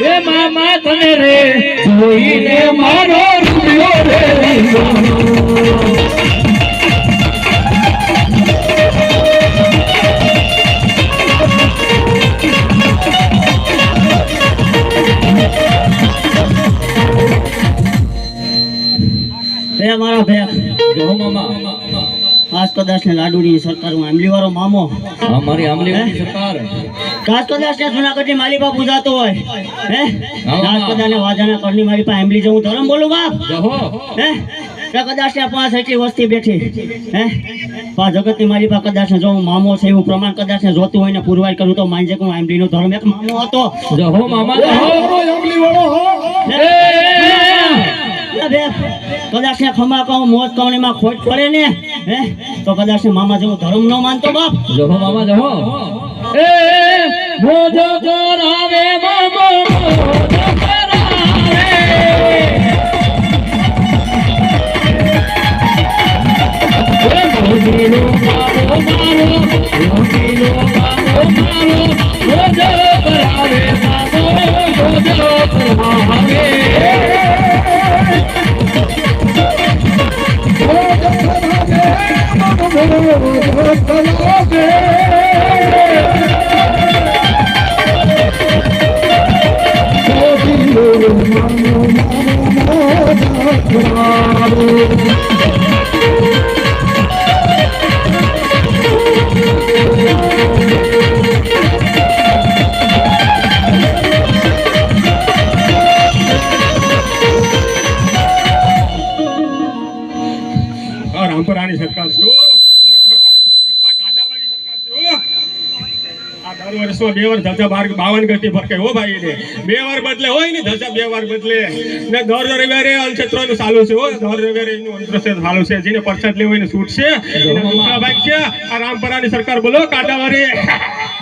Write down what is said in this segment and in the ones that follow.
એ મામા તને રે જોઈને મારો રૂપિયો રે મારા ભે જો મામા. કાસ કદાચ ને લાડુની સરકાર હું આંબલી વાળો મામો અમારી આમલી સરકાર. ને જુનાગઢની માલિપા પૂજાતો હોય. હે? કાસ કદાચ ને વાજાના કરની મારી પાસે આંબલી જવું ધરમ બોલું બાપ. જહો. હે? કદાચ ને પાંચ એટલી વસ્તી બેઠી. હે? પા જગતની મારી પાસે કદાચ ને જો હું મામો છે એવું પ્રમાણ કદાચ ને જોતું હોય ને પુરવાર કરું તો માનજે કે હું આંબલી નો ધર્મ એક મામો હતો. જહો મામા જહો. એ બે, કદાચ ને ખમા કહું મોત કવણીમાં ખોટ પડે ને. હે તો કદાચ ને મામા જેવું ધર્મ ન માનતો બાપ જહો મામા જહો એ મોજો કરાવે મામો મોજો કરાવે એ મોજીલો મારો મારો મોજીલો મારો મારો રામપરાની સરકાર શું આ ગાડાવાળી સરકાર વર્ષમાં બે વાર ધજા બાર બાવન ગતિ ફરકે હો ભાઈ ને બે વાર બદલે હોય ને ધજા બે વાર બદલે. ને દર રવિવારે અલક્ષેત્રનું ચાલુ છે હો. દર રવિવારે એનું અંતરક્ષેત્ર ચાલુ છે. જેને પરસાદ લેવો એને છૂટ છે ભાઈ છે. આ રામપરાની સરકાર બોલો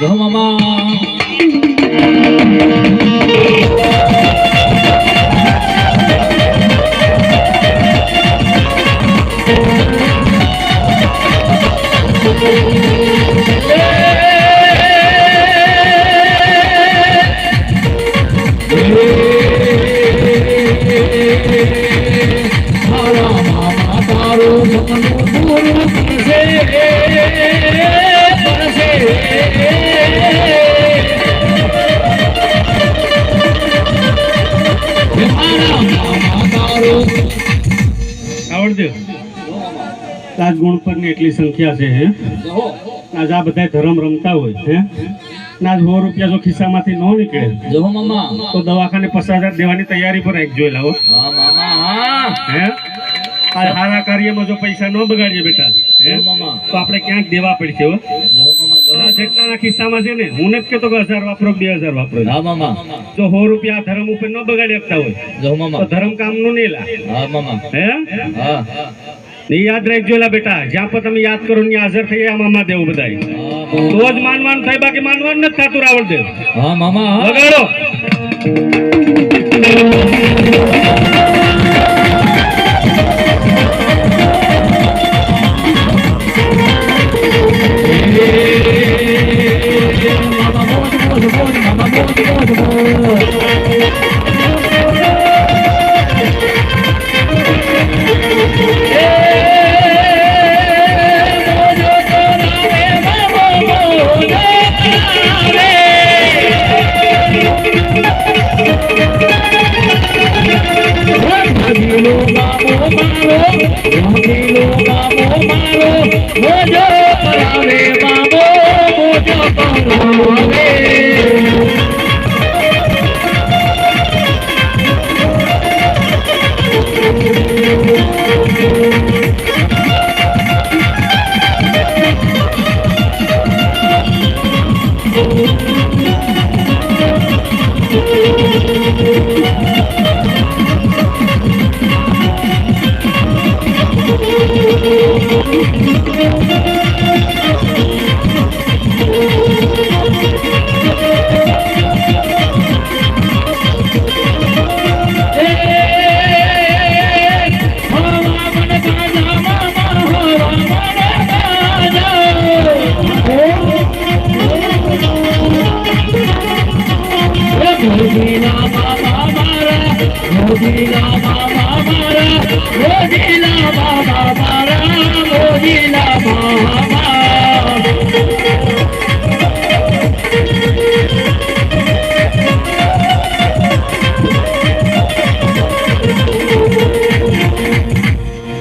જહો મામા. મારા આજ ગુણપરની એટલી સંખ્યા છે હે? આજ આ બધા ધર્મ રમતા હોય હે? ના સો રૂપિયા જો ખિસ્સામાંથી ન નીકળે મામા. તો દવાખાને પચાસ દેવાની તૈયારી પર એક જોઈ લાવો હા મામા હા. હે? આ સારા કાર્યમાં જો પૈસા ન બગાડીએ બેટા તો આપણે ક્યાંક દેવા પડશે હો. જેટલાના ખિસ્સામાં છે ને હું નથી કેતો કે હજાર વાપરો બે હજાર વાપરો. જો સો રૂપિયા ધર્મ ઉપર ન બગાડી શકતા હોય તો ધર્મ કામનું નહીં લા. હા મામા. હે? હા. ને યાદ રાખજો એલા બેટા જ્યાં પણ તમે યાદ કરો ને ત્યાં હાજર થઈ ગયા મામા દેવું બધાય. હા તો જ માનવાનું થાય બાકી માનવાનું નથી થતું રાવણ દેવ. હા મામા હા વગાડો Thank મોજીલા બાબા મારા મોજીલા બાબા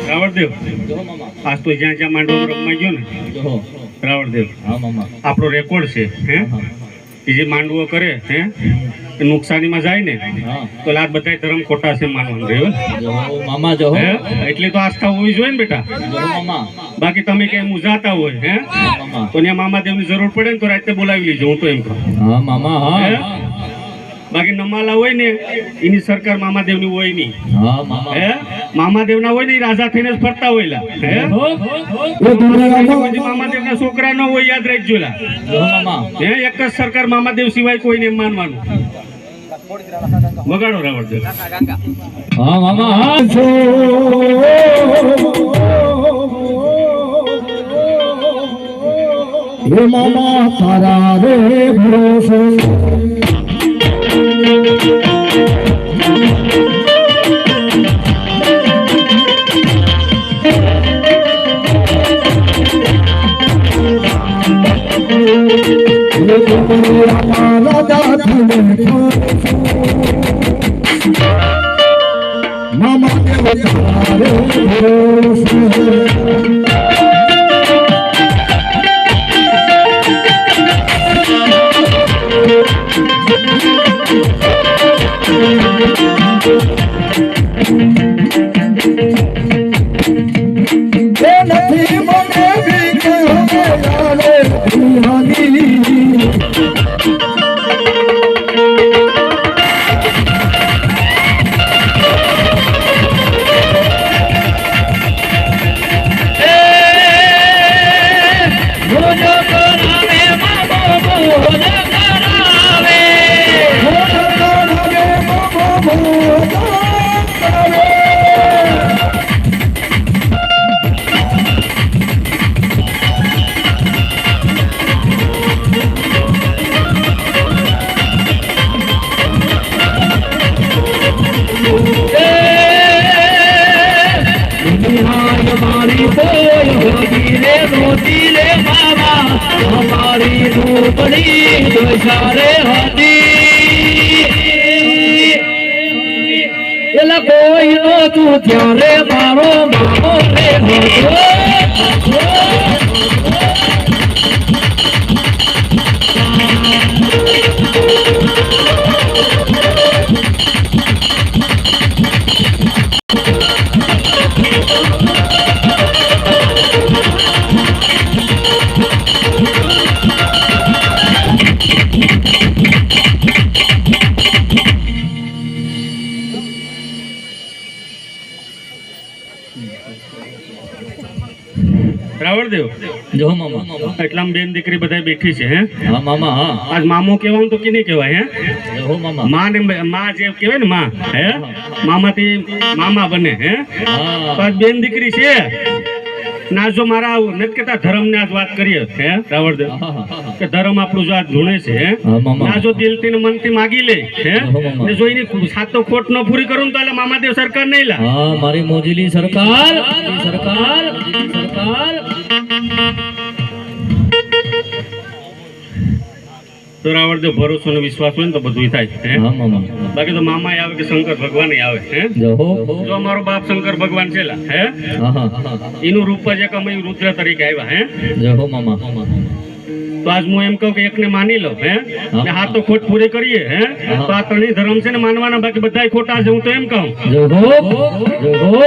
રાવણદેવ આજ તો જ્યાં જ્યાં માંડવો રમવા ગયો ને રાવણદેવ આપણો રેકોર્ડ છે હે. એ જે માંડવો કરે હે? નુકસાનીમાં જાય ને હા. તો લાત બધા ધર્મ ખોટા છે માનવાનું રહ્યું મામા જો એટલે તો આસ્થા હોવી જોઈએ ને બેટા. મામા. બાકી તમે ક્યાંય જાતા હોય હે? તો ત્યાં મામાદેવની જરૂર પડે ને તો રાતે બોલાવી લેજો હું તો એમ કહું. મામા હે? બાકી નમાલા હોય ને એની સરકાર મામાદેવની હોય નહીં. હા મામા. હે? મામાદેવના હોય ને રાજા થઈને જ ફરતા હોય મામાદેવના છોકરા ન હોય યાદ રાખજો હે એક જ સરકાર મામાદેવ સિવાય કોઈને એમ માનવાનું. વગાડો રાવણ હા મામા હા. હે મામા તારા રે ભરોસે. હે કુકુરા નથી મને બીક હવે હોતી લે બાબા અમારી રૂપડી દોષારે હતી. એલા કોઈ તું ત્યારે મારો મારો રે હતો. રાવણદેવ જો મામા. એટલામાં બેન દીકરી બધા બેઠી છે હે? હા મામા હા. આજ મામો કહેવાનું તો કેને કહેવાય હે? જો મામા. માં ને માં જે કહેવાય ને માં હે? મામાથી મામા બને હે? હા. બેન દીકરી છે? ના જો મારા નથી કેતા ધર્મ ને આજ વાત કરીએ હે રાવણદેવ. કે ધર્મ આપણું જો આ ધૂણે છે હે હા મામા. ના જો દિલથી ને મનથી માગી લે હે. ને જો એની સાતો ખોટ ન પૂરી કરું તો એટલે મામાદેવ સરકાર નહીં લા હા મારી મોજીલી સરકાર. સરકાર. સરકાર. તો જો ભરોસો ને વિશ્વાસ હોય ને તો બધું થાય હે? બાકી તો મામા આવે કે શંકર ભગવાન આવે હે? જો અમારો બાપ શંકર ભગવાન છે હે. એનું રૂપ જ એક અમે રુદ્ર તરીકે આવ્યા હે? જો મામા. તો આજ હું એમ કહું કે એકને માની લો હે? ને હા તો ખોટ પૂરી કરીએ હે? તો આ ત્રણેય ધર્મ છે ને માનવાના બાકી બધાય ખોટા છે હું તો એમ કહું. જો હો.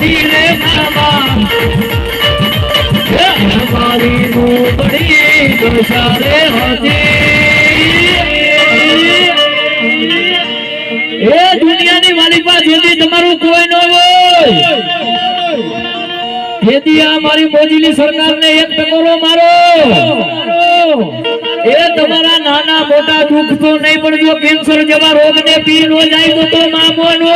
રે નામા અમારી રૂપડી દોષારે હતી એ દુનિયાની માલિક જેથી તમારું કોઈ ન હોય. જેથી આ મારી મોદીની સરકારને એક ટકોરો મારો. એ તમારા નાના મોટા દુઃખ તો નહીં, પણ જો કેન્સર જેવા રોગને પી નો જાય તો તો મામો નો